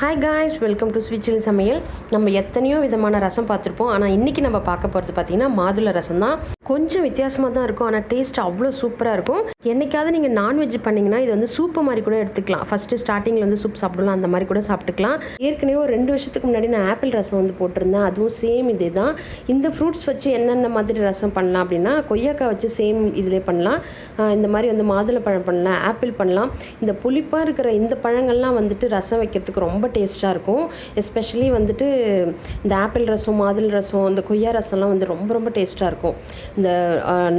Hi guys welcome to ஸ்விட்சில் சமையல் நம்ம எத்தனையோ விதமான ரசம் பார்த்துருப்போம். ஆனால் இன்றைக்கி நம்ம பார்க்க போகிறது பார்த்திங்கன்னா மாதுளை ரசம் தான். கொஞ்சம் வித்தியாசமாக தான் இருக்கும். ஆனால் டேஸ்ட் அவ்வளோ சூப்பராக இருக்கும். என்னைக்காவது நீங்கள் நான்வெஜ் பண்ணிங்கன்னா இது வந்து சூப்பு மாதிரி கூட எடுத்துக்கலாம். ஃபஸ்ட்டு ஸ்டார்டிங்கில் வந்து சூப் சாப்பிடலாம். அந்த மாதிரி கூட சாப்பிட்டுக்கலாம். ஏற்கனவே ஒரு ரெண்டு வருஷத்துக்கு முன்னாடி நான் ஆப்பிள் ரசம் வந்து போட்டிருந்தேன். அதுவும் சேம் இதே தான். இந்த ஃப்ரூட்ஸ் வச்சு என்னென்ன மாதிரி ரசம் பண்ணலாம் அப்படின்னா கொய்யாக்காய் வச்சு சேம் இதிலே பண்ணலாம். இந்த மாதிரி வந்து மாதுளை பழம் பண்ணலாம் ஆப்பிள் பண்ணலாம். இந்த புளிப்பாக இருக்கிற இந்த பழங்கள்லாம் வந்துட்டு ரசம் வைக்கிறதுக்கு ரொம்ப டேஸ்ட்டாக இருக்கும். எஸ்பெஷலி வந்துட்டு இந்த ஆப்பிள் ரசம் மாதுளை ரசம் இந்த கொய்யா ரசம்லாம் வந்து ரொம்ப ரொம்ப டேஸ்ட்டாக இருக்கும். இந்த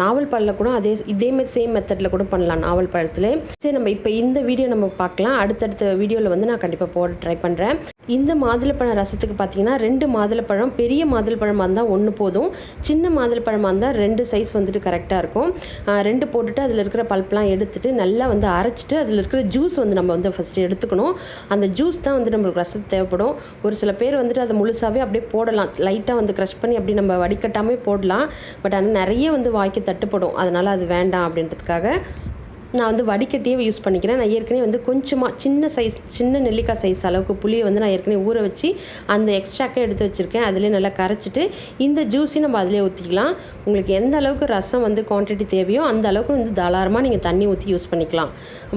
நாவல் பழத்தில் கூட அதே இதே மாதிரி சேம் மெத்தடில் கூட பண்ணலாம் நாவல் பழத்தில். சரி நம்ம இப்போ இந்த வீடியோ நம்ம பார்க்கலாம். அடுத்தடுத்த வீடியோவில் வந்து நான் கண்டிப்பாக போட ட்ரை பண்ணுறேன் இந்த மாதுளப்பழம் ரசத்துக்கு பார்த்தீங்கன்னா ரெண்டு மாதுளப்பழம் பெரிய மாதுளப்பழமாக இருந்தால் ஒன்று போதும். சின்ன மாதுளப்பழமாக இருந்தால் ரெண்டு சைஸ் வந்துட்டு கரெக்டாக இருக்கும். ரெண்டு போட்டுட்டு அதில் இருக்கிற பல்ப்லாம் எடுத்துட்டு நல்லா வந்து அரைச்சிட்டு அதில் இருக்கிற ஜூஸ் வந்து நம்ம வந்து ஃபஸ்ட்டு எடுத்துக்கணும். அந்த ஜூஸ் தான் வந்து நம்மளுக்கு ரசம் தேவைப்படும். ஒரு சில பேர் வந்துட்டு அதை முழுசாகவே அப்படியே போடலாம். லைட்டாக வந்து க்ரஷ் பண்ணி அப்படி நம்ம வடிகட்டாமே போடலாம். பட் ஆனால் நிறைய வந்து வாய்க்கு தட்டுப்படும். அதனால் அது வேண்டாம் அப்படின்றதுக்காக நான் வந்து வடிகட்டியே யூஸ் பண்ணிக்கிறேன். நான் ஏற்கனவே வந்து கொஞ்சமாக சின்ன சைஸ் சின்ன நெல்லிக்காய் சைஸ் அளவுக்கு புளியை வந்து நான் ஏற்கனவே ஊற வச்சு அந்த எக்ஸ்ட்ராக்கே எடுத்து வச்சுருக்கேன். அதிலே நல்லா கரைச்சிட்டு இந்த ஜூஸையும் நம்ம அதிலே ஊற்றிக்கலாம் உங்களுக்கு எந்த அளவுக்கு ரசம் வந்து குவான்டிட்டி தேவையோ அந்த அளவுக்கு வந்து தாராளமாக நீங்கள் தண்ணி ஊற்றி யூஸ் பண்ணிக்கலாம்.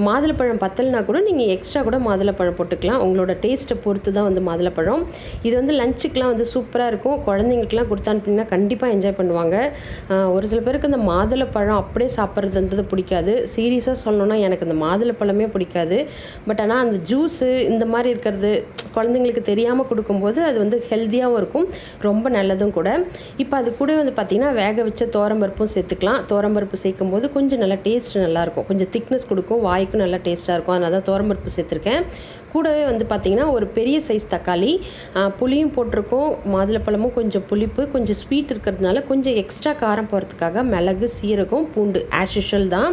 மாதுளப்பழம் பத்தலைனா கூட நீங்கள் எக்ஸ்ட்ரா கூட மாதுளப்பழம் போட்டுக்கலாம். உங்களோட டேஸ்ட்டை பொறுத்து தான் வந்து மாதுளப்பழம். இது வந்து லஞ்சுக்கெலாம் வந்து சூப்பராக இருக்கும். குழந்தைங்களுக்குலாம் கொடுத்து அனுப்பினா கண்டிப்பாக என்ஜாய் பண்ணுவாங்க. ஒரு சில பேருக்கு இந்த மாதுளப்பழம் அப்படியே சாப்பிட்றதுன்றது பிடிக்காது. சீரியஸ் சீரியஸாக சொல்லணுன்னா எனக்கு இந்த மாதுளை பழமே பிடிக்காது. பட் ஆனால் அந்த ஜூஸு இந்த மாதிரி இருக்கிறது குழந்தைங்களுக்கு தெரியாமல் கொடுக்கும்போது அது வந்து ஹெல்த்தியாகவும் இருக்கும் ரொம்ப நல்லதும் கூட. இப்போ அது கூட வந்து பார்த்திங்கன்னா வேக வச்ச தோரம்பருப்பும் சேர்த்துக்கலாம். தோரம்பருப்பு சேர்க்கும் போது கொஞ்சம் நல்லா டேஸ்ட் நல்லாயிருக்கும் கொஞ்சம் திக்னஸ் கொடுக்கும் வாய்க்கும் நல்லா டேஸ்ட்டாக இருக்கும். அதனால தான் தோரம்பருப்பு சேர்த்துருக்கேன். கூடவே வந்து பார்த்திங்கன்னா ஒரு பெரிய சைஸ் தக்காளி புளியும் போட்டிருக்கோம். மாதுளப்பழமும் கொஞ்சம் புளிப்பு கொஞ்சம் ஸ்வீட் இருக்கிறதுனால கொஞ்சம் எக்ஸ்ட்ரா காரம் போகிறதுக்காக மிளகு சீரகம் பூண்டு ஆஸ் யூஷுவல் தான்.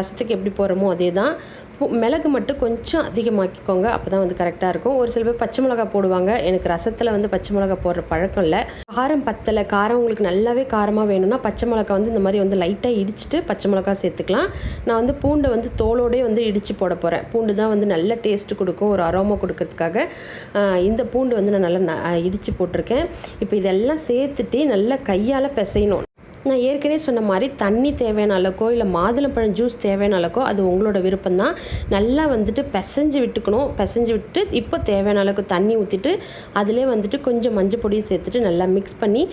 ரசத்துக்கு எப்படி போகிறோமோ அதே தான் பூ- மிளகு மட்டும் கொஞ்சம் அதிகமாக்கிக்கோங்க. அப்போ தான் வந்து கரெக்டாக இருக்கும். ஒரு சில பேர் பச்சை மிளகா போடுவாங்க. எனக்கு ரசத்தில் வந்து பச்சை மிளகா போடுற பழக்கம் இல்லை. காரம் பத்தலை. காரம் உங்களுக்கு நல்லாவே காரமாக வேணும்னா பச்சை மிளகா வந்து இந்த மாதிரி வந்து லைட்டாக இடிச்சிட்டு பச்சை மிளகா சேர்த்துக்கலாம். நான் வந்து பூண்டை வந்து தோலோடே வந்து இடித்து போட போகிறேன் பூண்டு தான் வந்து நல்ல டேஸ்ட் கொடுக்கும். ஒரு அரோமா கொடுக்கறதுக்காக. இந்த பூண்டு வந்து நான் நல்லா ந- இடித்து போட்டிருக்கேன். இப்போ இதெல்லாம் சேர்த்துட்டு நல்லா கையால் பிசையணும். நான் ஏற்கனவே சொன்ன மாதிரி தண்ணி தேவையான அளவுக்கோ இல்லை மாதுளம்பழம் ஜூஸ் தேவையான அளவுக்கோ அது உங்களோட விருப்பம் தான் நல்லா வந்துட்டு பிசைஞ்சு விட்டுக்கணும். பிசைஞ்சு விட்டு இப்போ தேவையான அளவுக்கு தண்ணி ஊற்றிட்டு அதிலே வந்துட்டு கொஞ்சம் மஞ்சள் பொடியும் சேர்த்துட்டு நல்லா மிக்ஸ் பண்ணி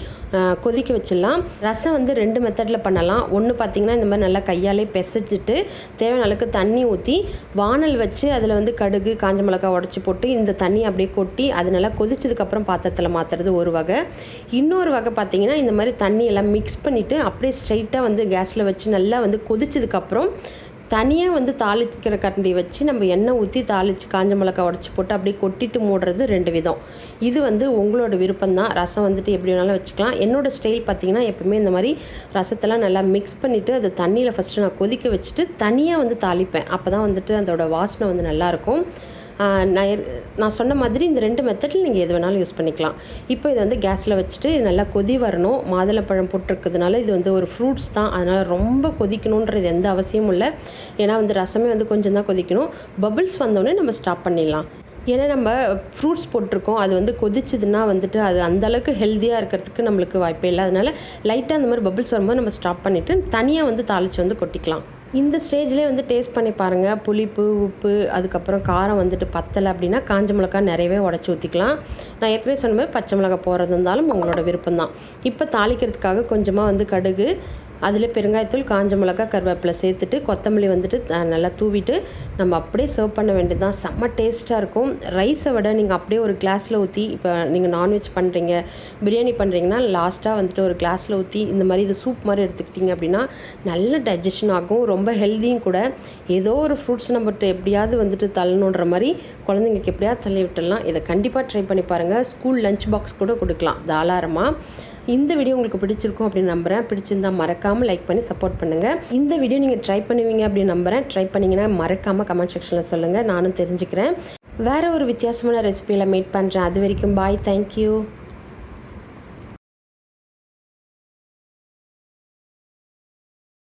கொதிக்க வச்சிடலாம். ரசம் வந்து ரெண்டு மெத்தடில் பண்ணலாம். ஒன்று பார்த்தீங்கன்னா இந்த மாதிரி நல்லா கையாலே பிசைச்சிட்டு தேவையான அளவுக்கு தண்ணி ஊற்றி வானல் வச்சு அதில் வந்து கடுகு காஞ்ச மிளகாய் உடச்சி போட்டு இந்த தண்ணி அப்படியே கொட்டி அது நல்லா கொதிச்சதுக்கப்புறம் பாத்திரத்தில் மாற்றுறது ஒரு வகை. இன்னொரு வகை பார்த்தீங்கன்னா இந்த மாதிரி தண்ணி எல்லாம் மிக்ஸ் பண்ணிவிட்டு அப்படியே ஸ்ட்ரைட்டாக வந்து கேஸில் வச்சு நல்லா வந்து கொதிச்சதுக்கப்புறம் தனியாக வந்து தாளிக்கிற கரண்டி வச்சு நம்ம எண்ணெய் ஊற்றி தாளித்து காஞ்ச மிளகாய் உடச்சி போட்டு அப்படியே கொட்டிட்டு மூடுறது ரெண்டு விதம். இது வந்து உங்களோட விருப்பம் தான் ரசம் வந்துட்டு எப்படி வேணாலும் வச்சுக்கலாம். என்னோடய ஸ்டைல் பார்த்தீங்கன்னா எப்பவுமே இந்த மாதிரி ரசத்தெல்லாம் நல்லா மிக்ஸ் பண்ணிவிட்டு அதை தண்ணியில் ஃபஸ்ட்டு நான் கொதிக்க வச்சுட்டு தனியாக வந்து தாளிப்பேன். அப்போ தான் வந்துட்டு அதோட வாசனை வந்து நல்லாயிருக்கும் நான் நான் சொன்ன மாதிரி இந்த ரெண்டு மெத்தடில் நீங்கள் எது வேணாலும் யூஸ் பண்ணிக்கலாம். இப்போ இதை வந்து கேஸில் வச்சுட்டு இது நல்லா கொதி வரணும். மாதுளப்பழம் போட்டிருக்கிறதுனால இது வந்து ஒரு ஃப்ரூட்ஸ் தான். அதனால் ரொம்ப கொதிக்கணுன்றது எந்த அவசியமும் இல்லை. ஏன்னா வந்து ரசமே வந்து கொஞ்சம் தான் கொதிக்கணும். பபிள்ஸ் வந்தோடனே நம்ம ஸ்டாப் பண்ணிடலாம். ஏன்னா நம்ம ஃப்ரூட்ஸ் போட்டிருக்கோம். அது வந்து கொதிச்சதுன்னா வந்துட்டு அது அந்தளவுக்கு ஹெல்த்தியாக இருக்கிறதுக்கு நம்மளுக்கு வாய்ப்பே இல்லை. அதனால் லைட்டாக அந்த மாதிரி பபிள்ஸ் வரும்போது நம்ம ஸ்டாப் பண்ணிவிட்டு தனியாக வந்து தாளித்து வந்து கொட்டிக்கலாம். இந்த ஸ்டேஜ்லேயே வந்து டேஸ்ட் பண்ணி பாருங்கள் புளிப்பு உப்பு அதுக்கப்புறம் காரம் வந்துட்டு பத்தலை அப்படின்னா காஞ்ச மிளகா நிறையவே உடச்சி ஊற்றிக்கலாம் நான் ஏற்கனவே சொன்ன மாதிரி பச்சை மிளகா போடுறது இருந்தாலும் உங்களோட விருப்பம் தான் இப்போ தாளிக்கிறதுக்காக கொஞ்சமாக வந்து கடுகு அதில் பெருங்காயத்தூள் காஞ்ச மிளகா கருவேப்பிலை சேர்த்துட்டு கொத்தமல்லி வந்துட்டு நல்லா தூவிட்டு நம்ம அப்படியே சர்வ் பண்ண வேண்டியது தான் செம்ம டேஸ்ட்டாக இருக்கும். ரைஸை விட நீங்கள் அப்படியே ஒரு கிளாஸில் ஊற்றி இப்போ நீங்கள் நான்வெஜ் பண்ணுறீங்க பிரியாணி பண்ணுறீங்கன்னா லாஸ்ட்டாக வந்துட்டு ஒரு கிளாஸில் ஊற்றி இந்த மாதிரி இது சூப் மாதிரி எடுத்துக்கிட்டிங்க அப்படின்னா நல்ல டைஜஷன் ஆகும். ரொம்ப ஹெல்த்தியும் கூட. ஏதோ ஒரு ஃப்ரூட்ஸ் நம்ம எப்படியாவது வந்துட்டு தள்ளணுன்ற மாதிரி குழந்தைங்களுக்கு எப்படியாவது தள்ளி விட்டுடலாம். இதை கண்டிப்பாக ட்ரை பண்ணி பாருங்கள் ஸ்கூல் லஞ்ச் பாக்ஸ் கூட கொடுக்கலாம். தாராளமாக இந்த வீடியோ உங்களுக்கு பிடிச்சிருக்கும் அப்படின்னு நம்புகிறேன் பிடிச்சிருந்தா மறக்காமல் லைக் பண்ணி சப்போர்ட் பண்ணுங்கள் இந்த வீடியோ நீங்கள் ட்ரை பண்ணுவீங்க அப்படின்னு நம்புறேன். ட்ரை பண்ணிங்கன்னா மறக்காமல் கமெண்ட் செக்ஷனில் சொல்லுங்கள் நானும் தெரிஞ்சுக்கிறேன். வேறு ஒரு வித்தியாசமான ரெசிபியில் மீட் பண்ணுறேன் அது வரைக்கும் பாய் தேங்க்யூ